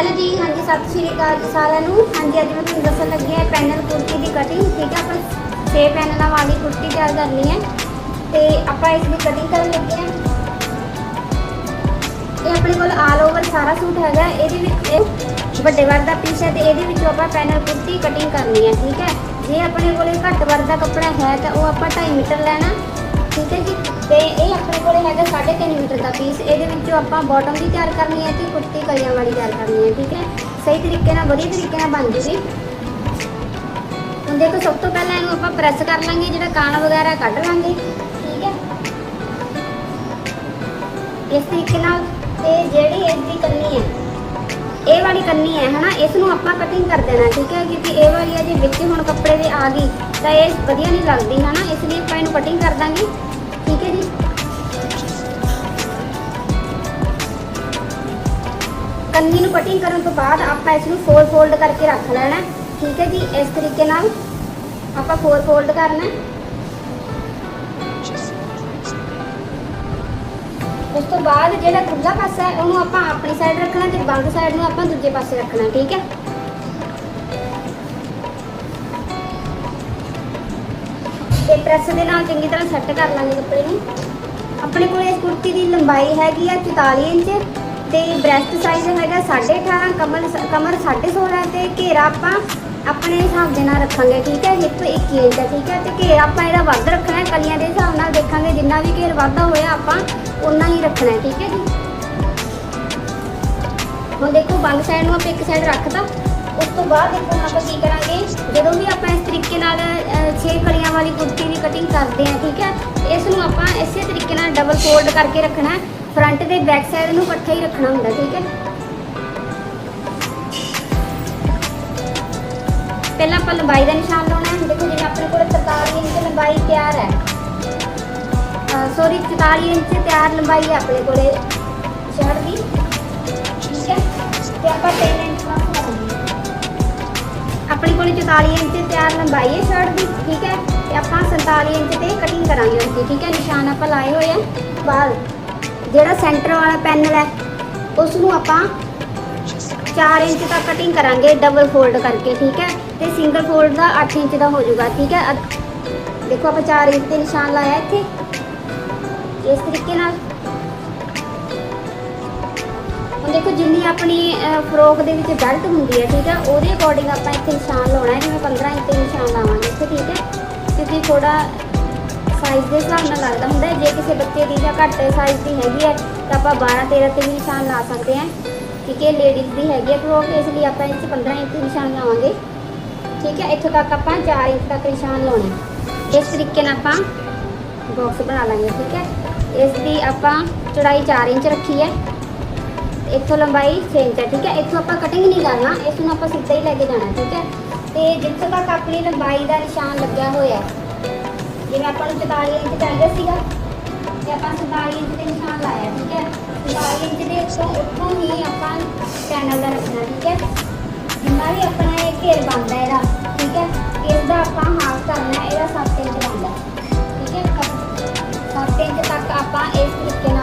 Hello ਜੀ, ਹਾਂਜੀ, ਸਤਿ ਸ਼੍ਰੀ ਅਕਾਲ ਜੀ ਸਾਰਿਆਂ ਨੂੰ। ਹਾਂਜੀ, ਅੱਜ ਮੈਂ ਤੁਹਾਨੂੰ ਦੱਸਣ ਲੱਗੀ ਹਾਂ ਪੈਨਲ ਕੁੜਤੀ ਦੀ ਕਟਿੰਗ ਠੀਕ ਹੈ? ਆਪਾਂ ਛੇ ਪੈਨਲਾਂ ਵਾਲੀ ਕੁੜਤੀ ਤਿਆਰ ਕਰਨੀ ਹੈ। ਤੇ ਆਪਾਂ ਇਸ ਦੀ ਕਟਿੰਗ ਕਰਨ ਲੱਗੇ ਹਾਂ। ਇਹ ਆਪਣੇ ਕੋਲ ਆਲ ਓਵਰ ਸਾਰਾ ਸੂਟ ਹੈਗਾ। ਇਹਦੇ ਵਿੱਚ ਵੱਡੇ ਵਰ ਦਾ ਪੀਸ ਹੈ ਤੇ ਇਹਦੇ ਵਿੱਚੋਂ ਆਪਾਂ ਪੈਨਲ ਕੁੜਤੀ ਕਟਿੰਗ ਕਰਨੀ ਹੈ, ਠੀਕ ਹੈ? ਜੇ ਆਪਣੇ ਕੋਲ ਘੱਟ ਵਰ ਦਾ ਕੱਪੜਾ ਹੈ ਤਾਂ ਉਹ ਆਪਾਂ 2.5 ਮੀਟਰ ਲੈਣਾ। ਠੀਕ ਹੈ ਜੀ? ਤੇ ਇਹ ਆਪਣੇ ਕੋਲੇ ਹੈਗਾ 3.5 ਮੀਟਰ ਦਾ ਪੀਸ ਇਹਦੇ ਵਿੱਚੋਂ ਆਪਾਂ ਬਾਟਮ ਵੀ ਤਿਆਰ ਕਰਨੀ ਹੈ ਤੇ ਕੁੜਤੀ ਕਲੀਆਂ ਵਾਲੀ ਤਿਆਰ ਕਰਨੀ ਹੈ, ਠੀਕ ਹੈ? ਸਹੀ ਤਰੀਕੇ ਨਾਲ, ਵਧੀਆ ਤਰੀਕੇ ਨਾਲ ਬਣ ਜੂਗੀ। ਹੁਣ ਦੇਖੋ, ਸਭ ਤੋਂ ਪਹਿਲਾਂ ਇਹਨੂੰ ਆਪਾਂ ਪ੍ਰੈਸ ਕਰ ਲਾਂਗੇ, ਜਿਹੜਾ ਕਾਣ ਵਗੈਰਾ ਕੱਢ ਲਾਂਗੇ, ਠੀਕ ਹੈ? ਇਸ ਤਰੀਕੇ ਨਾਲ ਤੇ ਜਿਹੜੀ ਇਸ ਦੀ ਕੰਨੀ ਹੈ, ਇਹ ਵਾਲੀ ਕੰਨੀ ਹੈ, ਹਨਾ? ਇਸ ਨੂੰ ਆਪਾਂ ਕਟਿੰਗ ਕਰ ਦੇਣਾ, ਠੀਕ ਹੈ? ਕਿਉਂਕਿ ਇਹ ਵਾਲੀ ਆ ਜੇ ਵਿੱਚ ਹੁਣ ਕੱਪੜੇ ਦੇ ਆ ਗਈ, ਤਾਂ ਇਹ ਵਧੀਆ ਨਹੀਂ ਲੱਗਦੀ, ਹਨਾ? ਇਸ ਲਈ ਆਪਾਂ ਇਹਨੂੰ ਕਟਿੰਗ ਕਰ ਦਾਂਗੇ। ਠੀਕ ਹੈ ਜੀ ਕੰਨੀ ਨੂੰ ਕਟਿੰਗ ਕਰਨ ਤੋਂ ਬਾਅਦ ਆਪਾਂ ਇਸ ਨੂੰ ਫੋਰ ਫੋਲਡ ਕਰਕੇ ਰੱਖ ਲੈਣਾ ਠੀਕ ਹੈ ਜੀ, ਇਸ ਤਰੀਕੇ ਨਾਲ ਆਪਾਂ ਫੋਰ ਫੋਲਡ ਕਰਨਾ ਉਸ ਤੋਂ ਬਾਅਦ ਜਿਹੜਾ ਦੂਜਾ ਪਾਸਾ ਹੈ, ਉਹਨੂੰ ਆਪਾਂ ਆਪਣੀ ਸਾਈਡ ਰੱਖਣਾ ਤੇ ਬੰਦ ਸਾਈਡ ਨੂੰ ਆਪਾਂ ਦੂਜੇ ਪਾਸੇ ਰੱਖਣਾ ਠੀਕ ਹੈ। ਤੇ ਪ੍ਰੈਸ ਦੇ ਨਾਲ ਚੰਗੀ ਤਰ੍ਹਾਂ ਸੈੱਟ ਕਰ ਲਾਂਗੇ ਕੱਪੜੇ ਨੂੰ। ਆਪਣੇ ਕੋਲ ਇਸ ਕੁੜਤੀ ਦੀ ਲੰਬਾਈ ਹੈਗੀ ਆ 44 ਇੰਚ ਤੇ ਬ੍ਰੈਸਟ ਸਾਈਜ਼ ਹੈਗਾ 18.5 ਕਮਰ ਕਮਰ 16.5 ਤੇ ਘੇਰਾ ਆਪਾਂ ਆਪਣੇ ਹਿਸਾਬ ਦੇ ਨਾਲ ਰੱਖਾਂਗੇ, ਠੀਕ ਹੈ? ਹਿੱਪ 21 ਇੰਚ ਠੀਕ ਹੈ? ਤੇ ਘੇਰਾ ਆਪਾਂ ਇਹਦਾ ਵੱਧ ਰੱਖਣਾ ਹੈ ਕਲੀਆਂ ਦੇ ਹਿਸਾਬ ਨਾਲ ਦੇਖਾਂਗੇ, ਜਿੰਨਾ ਵੀ ਘੇਰ ਵਾਧਾ ਹੋਇਆ ਆਪਾਂ ਉਨਾ ਹੀ ਰੱਖਣਾ ਹੈ ਠੀਕ ਹੈ ਜੀ? ਹੁਣ ਦੇਖੋ, ਬੰਦ ਸਾਈਡ ਨੂੰ ਆਪਾਂ ਇੱਕ ਸਾਈਡ ਰੱਖਤਾ। ਉਸ ਤੋਂ ਬਾਅਦ ਦੇਖੋ ਹੁਣ ਆਪਾਂ ਕੀ ਕਰਾਂਗੇ? ਜਦੋਂ ਵੀ ਆਪਾਂ ਇਸ ਤਰੀਕੇ ਨਾਲ 6 ਕਲੀਆਂ ਵਾਲੀ ਕੁੜਤੀ ਦੀ ਕਟਿੰਗ ਕਰਦੇ ਹਾਂ, ਠੀਕ ਹੈ? ਇਸ ਨੂੰ ਆਪਾਂ ਇਸੇ ਤਰੀਕੇ ਨਾਲ ਡਬਲ ਫੋਲਡ ਕਰਕੇ ਰੱਖਣਾ ਫਰੰਟ ਤੇ ਬੈਕ ਸਾਈਡ ਨੂੰ ਇਕੱਠਾ ਹੀ ਰੱਖਣਾ ਹੁੰਦਾ, ਠੀਕ ਹੈ? ਪਹਿਲਾਂ ਆਪਾਂ ਲੰਬਾਈ ਦਾ ਨਿਸ਼ਾਨ ਲਾਉਣਾ ਹੈ। ਦੇਖੋ, ਜਿਵੇਂ ਆਪਣੇ ਕੋਲ 43 ਇੰਚ ਲੰਬਾਈ ਤਿਆਰ ਹੈ। ਸੌਰੀ 44 ਇੰਚ ਤਿਆਰ ਲੰਬਾਈ ਹੈ ਆਪਣੇ ਕੋਲੇ। ਸ਼ਰਟ ਦੀ ਠੀਕ ਹੈ? ਤੇ ਆਪਾਂ 3 ਆਪਣੇ ਕੋਲੇ 44 ਇੰਚ ਤਿਆਰ ਲੰਬਾਈ ਹੈ ਸ਼ਰਟ ਦੀ, ਠੀਕ ਹੈ? ਤੇ ਆਪਾਂ 47 ਇੰਚ ਤੇ ਕਟਿੰਗ ਕਰਾਂਗੇ ਉਸਦੀ ਠੀਕ ਹੈ? ਨਿਸ਼ਾਨ ਆਪਾਂ ਲਾਏ ਹੋਏ ਆ। ਬਾਅਦ ਜਿਹੜਾ ਸੈਂਟਰ ਵਾਲਾ ਪੈਨਲ ਹੈ ਉਸ ਨੂੰ ਆਪਾਂ 4 ਇੰਚ ਤੱਕ ਕਟਿੰਗ ਕਰਾਂਗੇ ਡਬਲ ਫੋਲਡ ਕਰਕੇ, ਠੀਕ ਹੈ? ਤੇ ਸਿੰਗਲ ਫੋਲਡ ਦਾ 8 ਇੰਚ ਦਾ ਹੋ ਜਾਊਗਾ, ਠੀਕ ਹੈ? ਦੇਖੋ ਆਪਾਂ 4 ਇੰਚ ਤੇ ਨਿਸ਼ਾਨ ਲਾਇਆ ਇੱਥੇ। ਇਸ ਤਰੀਕੇ ਨਾਲ ਦੇਖੋ ਜਿੰਨੀ ਆਪਣੀ ਫਰੋਕ ਦੇ ਵਿੱਚ ਬੈਲਟ ਹੁੰਦੀ ਹੈ, ਠੀਕ ਹੈ, ਉਹਦੇ ਅਕੋਰਡਿੰਗ ਆਪਾਂ ਇੱਥੇ ਨਿਸ਼ਾਨ ਲਾਉਣਾ ਹੈ, ਜਿਵੇਂ 15 ਇੰਚ ਤੇ ਨਿਸ਼ਾਨ ਲਾਵਾਂਗੇ ਇੱਥੇ, ਠੀਕ ਹੈ। ਕਿਉਂਕਿ ਥੋੜਾ ਸਾਈਜ਼ ਦੇ ਹਿਸਾਬ ਨਾਲ ਲੱਗਦਾ ਹੁੰਦਾ ਜੇ ਕਿਸੇ ਬੱਚੇ ਦੀ ਜਾਂ ਘੱਟ ਸਾਈਜ਼ ਦੀ ਹੈਗੀ ਹੈ, ਤਾਂ ਆਪਾਂ 12 13 ਤੇ ਵੀ ਨਿਸ਼ਾਨ ਲਾ ਸਕਦੇ ਹਾਂ। ਠੀਕ ਹੈ ਲੇਡੀਜ਼ ਦੀ ਹੈਗੀ ਹੈ ਫਰੋਕ ਇਸ ਲਈ ਆਪਾਂ ਇੱਥੇ 'ਚ 15 ਇੰਚ ਨਿਸ਼ਾਨ ਲਾਵਾਂਗੇ। ਠੀਕ ਹੈ, ਇੱਥੋਂ ਤੱਕ ਆਪਾਂ 4 ਇੰਚ ਤੱਕ ਨਿਸ਼ਾਨ ਲਾਉਣਾ ਇਸ ਤਰੀਕੇ ਨਾਲ ਆਪਾਂ ਬਾਕਸ ਬਣਾ ਲਾਂਗੇ, ਠੀਕ ਹੈ। ਇਸ ਦੀ ਆਪਾਂ ਚੌੜਾਈ 4 ਇੰਚ ਰੱਖੀ ਹੈ। ਇੱਥੋਂ ਲੰਬਾਈ 6 ਇੰਚ ਹੈ, ਠੀਕ ਹੈ? ਇੱਥੋਂ ਆਪਾਂ ਕਟਿੰਗ ਨਹੀਂ ਕਰਨਾ ਇਸ ਨੂੰ ਆਪਾਂ ਸਿੱਧਾ ਹੀ ਲੈ ਕੇ ਜਾਣਾ, ਠੀਕ ਹੈ? ਤੇ ਜਿੱਥੋਂ ਤੱਕ ਆਪਣੀ ਲੰਬਾਈ ਦਾ ਨਿਸ਼ਾਨ ਲੱਗਿਆ ਹੋਇਆ ਜਿਵੇਂ ਆਪਾਂ ਨੂੰ 44 ਇੰਚ ਚਾਹੀਦਾ ਸੀਗਾ, ਤੇ ਆਪਾਂ 47 ਇੰਚ ਦੇ ਨਿਸ਼ਾਨ ਲਾਇਆ, ਠੀਕ ਹੈ? 47 ਇੰਚ ਦੇ ਉੱਤੋਂ ਉੱਥੋਂ ਹੀ ਆਪਾਂ ਚੈਨਲ ਦਾ ਰੱਖਣਾ, ਠੀਕ ਹੈ? ਜਿੰਨਾ ਵੀ ਆਪਣਾ ਇਹ ਘੇਰ ਬਣਦਾ ਇਹਦਾ, ਠੀਕ ਹੈ? ਇਸ ਦਾ ਆਪਾਂ ਹਾਫ ਕਰਨਾ, ਇਹਦਾ 7 ਇੰਚ ਬਣਦਾ, ਠੀਕ ਹੈ? 7 ਇੰਚ ਤੱਕ ਆਪਾਂ ਇਸ ਤਰੀਕੇ ਨਾਲ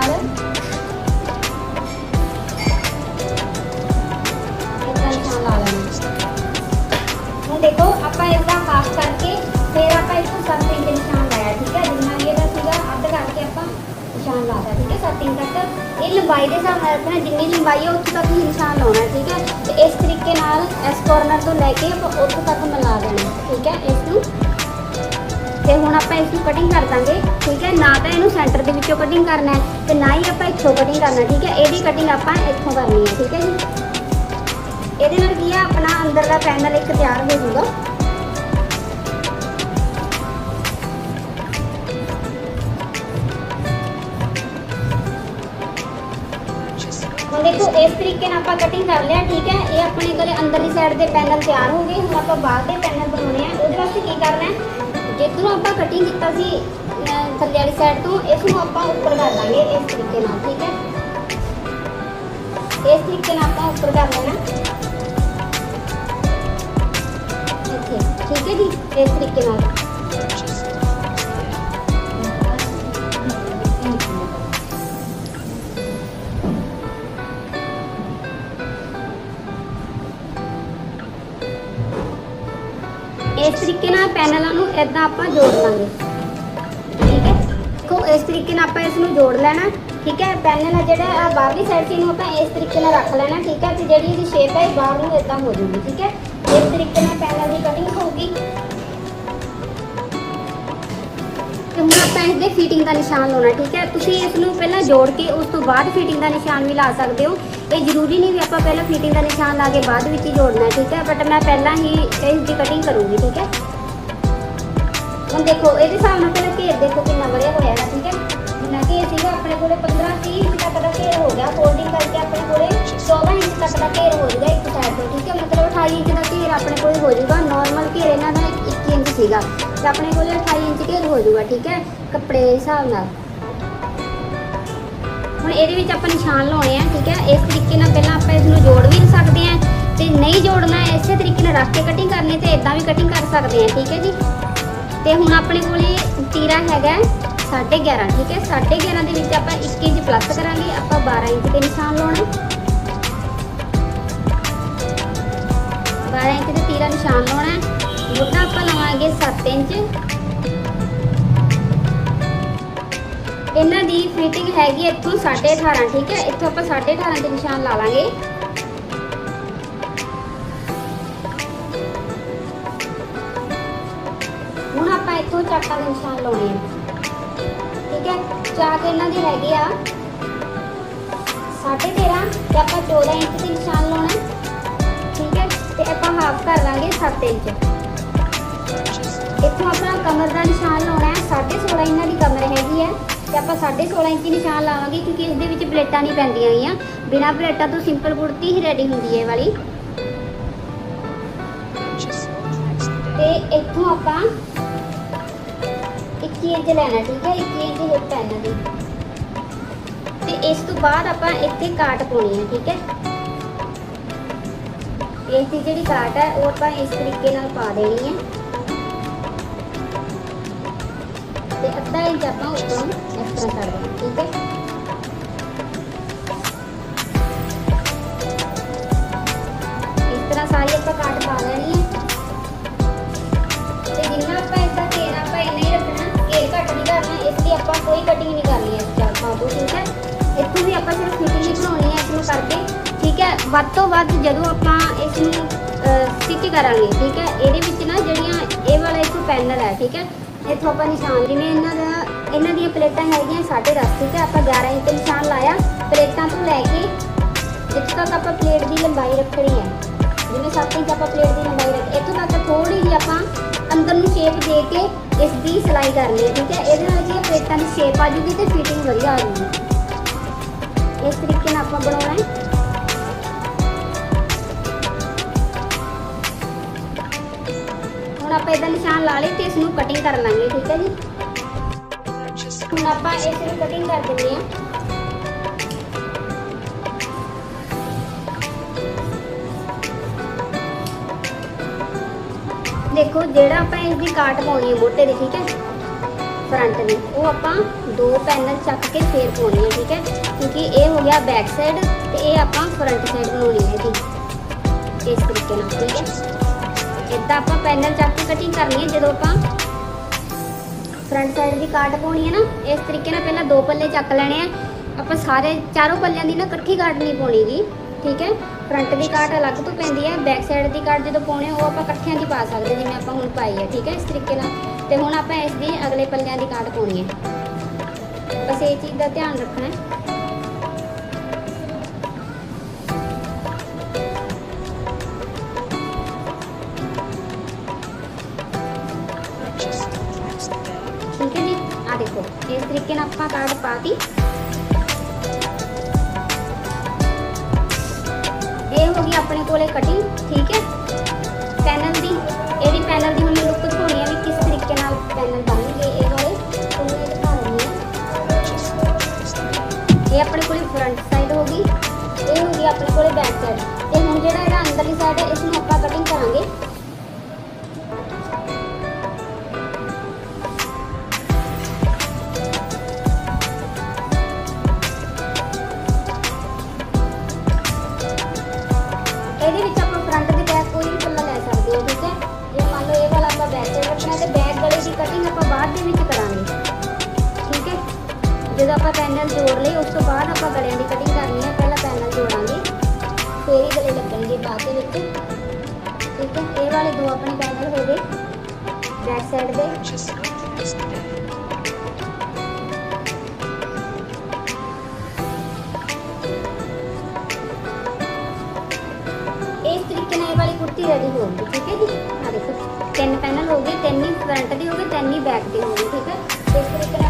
ਠੀਕ ਹੈ 7 ਇੰਚ ਤੱਕ ਇਹ ਲੰਬਾਈ ਦੇ ਹਿਸਾਬ ਨਾਲ ਰੱਖਣਾ, ਜਿੰਨੀ ਲੰਬਾਈ ਹੈ ਉੱਥੋਂ ਤੱਕ ਹੀ ਨਿਸ਼ਾਨ ਲਾਉਣਾ, ਠੀਕ ਹੈ? ਤੇ ਇਸ ਤਰੀਕੇ ਨਾਲ ਇਸ ਕੋਰਨਰ ਤੋਂ ਲੈ ਕੇ ਆਪਾਂ ਉੱਥੋਂ ਤੱਕ ਮਿਲਾ ਦੇਣਾ, ਠੀਕ ਹੈ? ਇਸ ਨੂੰ ਤੇ ਹੁਣ ਆਪਾਂ ਇਸ ਨੂੰ ਕਟਿੰਗ ਕਰ ਦਾਂਗੇ, ਠੀਕ ਹੈ? ਨਾ ਤਾਂ ਇਹਨੂੰ ਸੈਂਟਰ ਦੇ ਵਿੱਚੋਂ ਕਟਿੰਗ ਕਰਨਾ ਹੈ, ਤੇ ਨਾ ਹੀ ਆਪਾਂ ਇੱਥੋਂ ਕਟਿੰਗ ਕਰਨਾ, ਠੀਕ ਹੈ? ਇਹਦੀ ਕਟਿੰਗ ਆਪਾਂ ਇੱਥੋਂ ਕਰਨੀ ਹੈ, ਠੀਕ ਹੈ ਜੀ? ਇਹਦੇ ਨਾਲ ਕੀ ਹੈ ਆਪਣਾ ਅੰਦਰ ਦਾ ਪੈਨਲ ਇੱਕ ਤਿਆਰ ਹੋ ਜਾਊਗਾ। ਦੇਖੋ, ਇਸ ਤਰੀਕੇ ਨਾਲ ਆਪਾਂ ਕਟਿੰਗ ਕਰ ਲਿਆ, ਠੀਕ ਹੈ? ਇਹ ਆਪਣੇ ਕੋਲੇ ਅੰਦਰਲੀ ਸਾਈਡ ਦੇ ਪੈਨਲ ਤਿਆਰ ਹੋ ਗਏ। ਹੁਣ ਆਪਾਂ ਬਾਹਰ ਦੇ ਪੈਨਲ ਬਣਾਉਣੇ ਆ। ਉਹਦੇ ਵਾਸਤੇ ਕੀ ਕਰਨਾ ਹੈ? ਜਿੱਧਰੋਂ ਆਪਾਂ ਕਟਿੰਗ ਕੀਤਾ ਸੀ ਥੱਲੇ ਵਾਲੀ ਸਾਈਡ ਤੋਂ ਇਸ ਨੂੰ ਆਪਾਂ ਉੱਪਰ ਕਰ ਲਾਂਗੇ ਇਸ ਤਰੀਕੇ ਨਾਲ, ਠੀਕ ਹੈ? ਇਸ ਤਰੀਕੇ ਨਾਲ ਆਪਾਂ ਉੱਪਰ ਕਰ ਲੈਣਾ। ਇੱਥੇ, ਠੀਕ ਹੈ ਜੀ? ਇਸ ਤਰੀਕੇ ਨਾਲ। ਇਸ ਤਰੀਕੇ ਨਾਲ ਪੈਨਲਾਂ ਨੂੰ ਇਦਾਂ ਆਪਾਂ ਜੋੜ ਲਾਂਗੇ। ਠੀਕ ਹੈ? ਦੇਖੋ, ਇਸ ਤਰੀਕੇ ਨਾਲ ਆਪਾਂ ਇਸ ਨੂੰ ਜੋੜ ਲੈਣਾ। ਠੀਕ ਹੈ? ਪੈਨਲ ਆ ਜਿਹੜਾ ਆ ਬਾਹਰਲੀ ਸਾਈਡ 'ਚ ਇਹਨੂੰ ਆਪਾਂ ਇਸ ਤਰੀਕੇ ਨਾਲ ਰੱਖ ਲੈਣਾ, ਠੀਕ ਹੈ? ਤੇ ਜਿਹੜੀ ਇਹਦੀ ਸ਼ੇਪ ਹੈ ਬਾਹਰ ਨੂੰ ਇਦਾਂ ਹੋ ਜਾਊਗੀ, ਠੀਕ ਹੈ? ਇਸ ਤਰੀਕੇ ਨਾਲ ਪੈਨਲ ਦੀ ਕਟਿੰਗ ਹੋਊਗੀ। ਤੇ ਹੁਣ ਆਪਾਂ ਇਸ ਦੇ ਫਿਟਿੰਗ ਦਾ ਨਿਸ਼ਾਨ ਲਾਉਣਾ, ਠੀਕ ਹੈ? ਤੁਸੀਂ ਇਸ ਨੂੰ ਪਹਿਲਾਂ ਜੋੜ ਕੇ ਉਸ ਤੋਂ ਬਾਅਦ ਫਿਟਿੰਗ ਦਾ ਨਿਸ਼ਾਨ ਵੀ ਲਾ ਸਕਦੇ ਹੋ। ਇਹ ਜ਼ਰੂਰੀ ਨਹੀਂ ਵੀ ਆਪਾਂ ਪਹਿਲਾਂ ਫਿਟਿੰਗ ਦਾ ਨਿਸ਼ਾਨ ਲਾ ਕੇ ਬਾਅਦ ਵਿੱਚ ਹੀ ਜੋੜਨਾ ਠੀਕ ਹੈ? ਬਟ ਮੈਂ ਪਹਿਲਾਂ ਹੀ ਇਸ ਦੀ ਕਟਿੰਗ ਕਰੂੰਗੀ, ਠੀਕ ਹੈ? ਹੁਣ ਦੇਖੋ, ਇਹਦੇ ਹਿਸਾਬ ਨਾਲ ਪਹਿਲਾਂ ਘੇਰ ਦੇਖੋ ਕਿੰਨਾ ਵਧੀਆ ਹੋਇਆ ਹੈ ਠੀਕ ਹੈ? ਜਿੰਨਾ ਘੇਰ ਸੀਗਾ ਆਪਣੇ ਕੋਲੇ 15 30 ਇੰਚ ਤੱਕ ਦਾ ਘੇਰ ਹੋ ਗਿਆ ਫੋਲਡਿੰਗ ਕਰਕੇ ਆਪਣੇ ਕੋਲੇ 14 ਇੰਚ ਤੱਕ ਦਾ ਘੇਰ ਹੋ ਜਾਊਗਾ ਇੱਕ ਸਾਈਡ ਤੋਂ, ਠੀਕ ਹੈ? ਮਤਲਬ 28 ਇੰਚ ਦਾ ਘੇਰ ਆਪਣੇ ਕੋਲੇ ਹੋ ਜਾਊਗਾ ਨਾਰਮਲ ਘੇਰ ਇਹਨਾਂ ਦਾ 21 ਇੰਚ ਸੀਗਾ, ਤੇ ਆਪਣੇ ਕੋਲੇ 28 ਇੰਚ ਘੇਰ ਹੋ ਜਾਊਗਾ, ਠੀਕ ਹੈ? ਕੱਪੜੇ ਦੇ ਹਿਸਾਬ ਨਾਲ। ਹੁਣ ਇਹਦੇ ਵਿੱਚ ਆਪਾਂ ਨਿਸ਼ਾਨ ਲਾਉਣੇ ਆ, ਠੀਕ ਹੈ ਇਸ ਤਰੀਕੇ ਨਾਲ ਪਹਿਲਾਂ ਆਪਾਂ ਇਸ ਨੂੰ ਜੋੜ ਵੀ ਸਕਦੇ ਆ ਤੇ ਨਹੀਂ ਜੋੜਨਾ, ਇਸੇ ਤਰੀਕੇ ਨਾਲ ਰੱਖ ਕਟਿੰਗ ਕਰਨੀ ਤੇ ਇਦਾਂ ਵੀ ਕਟਿੰਗ ਕਰ ਸਕਦੇ ਆ, ਠੀਕ ਹੈ ਜੀ? ਤੇ ਹੁਣ ਆਪਣੇ ਕੋਲੇ ਤੀਰਾ ਹੈਗਾ 11.5 ਠੀਕ ਹੈ 11.5 ਦੇ ਵਿੱਚ ਆਪਾਂ 1 ਇੰਚ ਪਲੱਸ ਕਰਾਂਗੇ, ਆਪਾਂ 12 ਇੰਚ ਦੇ ਨਿਸ਼ਾਨ ਲਾਉਣਾ। 12 ਇੰਚ ਤੇ ਤੀਰਾ ਨਿਸ਼ਾਨ ਲਾਉਣਾ। ਹੈ। ਮੋਢਾ ਆਪਾਂ ਲਵਾਂਗੇ 7 ਇੰਚ। ਇਹਨਾਂ ਦੀ ਫਿਟਿੰਗ ਹੈਗੀ ਹੈ ਇੱਥੋਂ 18.5 ਠੀਕ ਹੈ? ਇੱਥੋਂ ਆਪਾਂ 18.5 ਦੇ ਨਿਸ਼ਾਨ ਲਾ ਲਾਂਗੇ। ਹੁਣ ਆਪਾਂ ਇੱਥੋਂ ਚਾਕਾਂ ਦੇ ਨਿਸ਼ਾਨ ਲਾਉਣੇ ਆ। ਠੀਕ ਹੈ? ਚਾਕ ਇਹਨਾਂ ਦੀ ਹੈਗੀ ਆ 13.5 ਤੇ ਆਪਾਂ 14 ਇੰਚ ਦੇ ਨਿਸ਼ਾਨ ਲਾਉਣਾ। ਠੀਕ ਹੈ? ਤੇ ਆਪਾਂ ਹਾਫ ਕਰ ਲਾਂਗੇ 7 ਇੰਚ। ਇੱਥੋਂ ਆਪਣਾ ਕਮਰ ਦਾ ਨਿਸ਼ਾਨ ਲਾਉਣਾ ਹੈ। 16.5 ਇਹਨਾਂ ਦੀ ਕਮਰ ਹੈਗੀ ਹੈ। ਤੇ ਆਪਾਂ 16.5 ਇੰਚ ਨਿਸ਼ਾਨ ਲਾਵਾਂਗੇ ਕਿਉਂਕਿ ਇਸ ਦੇ ਵਿੱਚ ਪਲੇਟਾਂ ਨਹੀਂ ਪੈਂਦੀਆਂ ਗਈਆਂ ਬਿਨਾਂ ਪਲੇਟਾਂ ਤੋਂ ਸਿੰਪਲ ਕੁੜਤੀ ਹੀ ਰੈਡੀ ਹੁੰਦੀ ਹੈ ਇਹ ਵਾਲੀ। ਤੇ ਇੱਥੋਂ ਆਪਾਂ 21 ਇੰਚ ਲੈਣਾ ਠੀਕ ਹੈ 21 ਇੰਚ ਹਿੱਪ ਹੈ ਇਹਨਾਂ ਦੀ। ਤੇ ਇਸ ਤੋਂ ਬਾਅਦ ਆਪਾਂ ਇੱਥੇ ਕਾਟ ਪਾਉਣੀ ਹੈ ਠੀਕ ਹੈ। ਇਸ ਦੀ ਜਿਹੜੀ ਕਾਟ ਹੈ ਉਹ ਆਪਾਂ ਇਸ ਤਰੀਕੇ ਨਾਲ ਪਾ ਦੇਣੀ ਹੈ। ਅੱਧਾ ਇੰਚ ਆਪਾਂ ਉੱਪਰੋਂ ਇਸ ਤਰ੍ਹਾਂ ਕਰ ਦੇਣਾ ਠੀਕ ਹੈ? ਇਸ ਤਰ੍ਹਾਂ ਸਾਰੀ ਆਪਾਂ ਕਾਟ ਪਾ ਲੈਣੀ ਹੈ। ਤੇ ਜਿੰਨਾ ਆਪਾਂ ਇਸਦਾ ਘੇਰ ਆਪਾਂ ਇੰਨਾ ਹੀ ਰੱਖਣਾ ਘੇਰ ਘੱਟ ਨਹੀਂ ਕਰਨਾ, ਇਸ ਲਈ ਆਪਾਂ ਕੋਈ ਕਟਿੰਗ ਨਹੀਂ ਕਰਨੀ ਹੈ ਇਸ ਚਾਕਾਂ ਤੋਂ ਠੀਕ ਹੈ? ਇੱਥੋਂ ਵੀ ਆਪਾਂ ਸਿਰਫ ਫਿਟਿੰਗ ਹੀ ਬਣਾਉਣੀ ਹੈ ਇਸ ਨੂੰ ਕਰਕੇ, ਠੀਕ ਹੈ? ਵੱਧ ਤੋਂ ਵੱਧ ਜਦੋਂ ਆਪਾਂ ਇਸ ਨੂੰ ਸਟਿਚ ਕਰਾਂਗੇ, ਠੀਕ ਹੈ? ਇਹਦੇ ਵਿੱਚ ਨਾ ਜਿਹੜੀਆਂ ਇਹ ਵਾਲਾ ਇੱਕ ਪੈਨਲ ਹੈ, ਠੀਕ ਹੈ? ਇੱਥੋਂ ਆਪਾਂ ਨਿਸ਼ਾਨ ਜਿਵੇਂ ਇਹਨਾਂ ਦਾ। ਇਹਨਾਂ ਦੀਆਂ ਪਲੇਟਾਂ ਹੈਗੀਆਂ 10.5 ਠੀਕ ਹੈ ਆਪਾਂ 11 ਇੰਚ ਤੇ ਨਿਸ਼ਾਨ ਲਾਇਆ। ਪਲੇਟਾਂ ਤੋਂ ਲੈ ਕੇ ਜਿੱਥੇ ਤੱਕ ਆਪਾਂ ਪਲੇਟ ਦੀ ਲੰਬਾਈ ਰੱਖਣੀ ਹੈ। ਜਿਵੇਂ 7 ਇੰਚ ਆਪਾਂ ਪਲੇਟ ਦੀ ਲੰਬਾਈ ਰੱਖ ਇੱਥੋਂ ਤੱਕ ਥੋੜੀ ਜਿਹੀ ਆਪਾਂ ਅੰਦਰ ਨੂੰ ਸ਼ੇਪ ਦੇ ਕੇ ਇਸ ਦੀ ਸਿਲਾਈ ਕਰਨੀ ਹੈ, ਠੀਕ ਹੈ? ਇਹਦੇ ਨਾਲ ਕੀ ਪਲੇਟਾਂ ਦੀ ਸ਼ੇਪ ਆ ਜੂਗੀ ਤੇ ਫਿਟਿੰਗ ਵਧੀਆ ਆ ਜੂਗੀ। ਇਸ ਤਰੀਕੇ ਨਾਲ ਆਪਾਂ ਬਣਾਉਣਾ ਹੈ। ਹੁਣ ਆਪਾਂ ਇਹਦਾ ਨਿਸ਼ਾਨ ਲਾ ਲਈ ਤੇ ਇਸ ਨੂੰ ਕਟਿੰਗ ਕਰ ਲਾਂਗੇ, ਠੀਕ ਹੈ ਜੀ? ਹੁਣ ਆਪਾਂ ਇਸ ਨੂੰ ਕਟਿੰਗ ਕਰ ਦਿੰਦੇ ਹਾਂ। ਦੇਖੋ, ਜਿਹੜਾ ਆਪਾਂ ਇਸ ਦੀ ਕਾਟ ਪਾਉਣੀ ਹੈ ਬੋਟੇ ਦੀ, ਠੀਕ ਹੈ? ਫਰੰਟ ਦੀ, ਉਹ ਆਪਾਂ ਦੋ ਪੈਨਲ ਚੱਕ ਕੇ ਫੇਰ ਪਾਉਣੀ ਹੈ, ਠੀਕ ਹੈ? ਕਿਉਂਕਿ ਇਹ ਹੋ ਗਿਆ ਬੈਕ ਸਾਈਡ ਤੇ ਇਹ ਆਪਾਂ ਫਰੰਟ ਸਾਈਡ ਬਣਾਉਣੀ ਹੈ ਇਹਦੀ ਇਸ ਤਰੀਕੇ ਨਾਲ, ਠੀਕ ਹੈ? ਇਦਾਂ ਆਪਾਂ ਪੈਨਲ ਚੱਕ ਕੇ ਕਟਿੰਗ ਕਰਨੀ ਹੈ, ਜਦੋਂ ਆਪਾਂ ਫਰੰਟ ਸਾਈਡ ਦੀ ਕਾਟ ਪਾਉਣੀ ਹੈ ਨਾ, ਇਸ ਤਰੀਕੇ ਨਾਲ ਪਹਿਲਾਂ ਦੋ ਪੱਲੇ ਚੱਕ ਲੈਣੇ ਆ। ਆਪਾਂ ਸਾਰੇ ਚਾਰੋਂ ਪੱਲਿਆਂ ਦੀ ਨਾ ਇਕੱਠੀ ਕਾਟ ਨਹੀਂ ਪਾਉਣੀ ਜੀ ਠੀਕ ਹੈ? ਫਰੰਟ ਦੀ ਕਾਟ ਅਲੱਗ ਤੋਂ ਪੈਂਦੀ ਹੈ ਬੈਕ ਸਾਈਡ ਦੀ ਕਾਟ ਜਦੋਂ ਪਾਉਣੇ ਉਹ ਆਪਾਂ ਇਕੱਠਿਆਂ ਦੀ ਪਾ ਸਕਦੇ ਜਿਵੇਂ ਆਪਾਂ ਹੁਣ ਪਾਈ ਹੈ, ਠੀਕ ਹੈ? ਇਸ ਤਰੀਕੇ ਨਾਲ। ਤੇ ਹੁਣ ਆਪਾਂ ਇਸ ਦੀ ਅਗਲੇ ਪੱਲਿਆਂ ਦੀ ਕਾਟ ਪਾਉਣੀ ਹੈ। ਬਸ ਇਹ ਚੀਜ਼ ਦਾ ਧਿਆਨ ਰੱਖਣਾ ਹੈ। ਦੇਖੋ ਇਸ ਤਰੀਕੇ ਨਾਲ ਆਪਾਂ ਕਾਰਡ ਪਾਤੀ ਇਹ ਹੋ ਗਈ ਆਪਣੇ ਕੋਲੇ ਕਟਿੰਗ ਜਦੋਂ ਆਪਾਂ ਪੈਨਲ ਜੋੜ ਲਏ ਉਸ ਤੋਂ ਬਾਅਦ ਆਪਾਂ ਗਲਿਆਂ ਦੀ ਕਟਿੰਗ ਕਰਨੀ ਹੈ। ਪਹਿਲਾਂ ਪੈਨਲ ਜੋੜਾਂਗੇ। ਫਿਰ ਹੀ ਗਲੇ ਲੱਗਣਗੇ ਬਾਅਦ ਦੇ ਵਿੱਚ। ਠੀਕ ਹੈ? ਇਹ ਵਾਲੇ ਦੋ ਆਪਣੇ ਪੈਨਲ ਹੋ ਗਏ। ਬੈਕ ਸਾਈਡ ਦੇ। ਇਸ ਤਰੀਕੇ ਨਾਲ ਇਹ ਵਾਲੀ ਕੁੜਤੀ ਰੈਡੀ ਹੋ ਗਈ, ਠੀਕ ਹੈ ਜੀ? ਆ ਦੇਖੋ, ਤਿੰਨ ਪੈਨਲ ਹੋ ਗਏ। ਤਿੰਨ ਹੀ ਫਰੰਟ ਦੇ ਹੋ ਗਏ, ਤਿੰਨ ਹੀ ਬੈਕ ਦੇ ਹੋ ਗਏ, ਠੀਕ ਹੈ?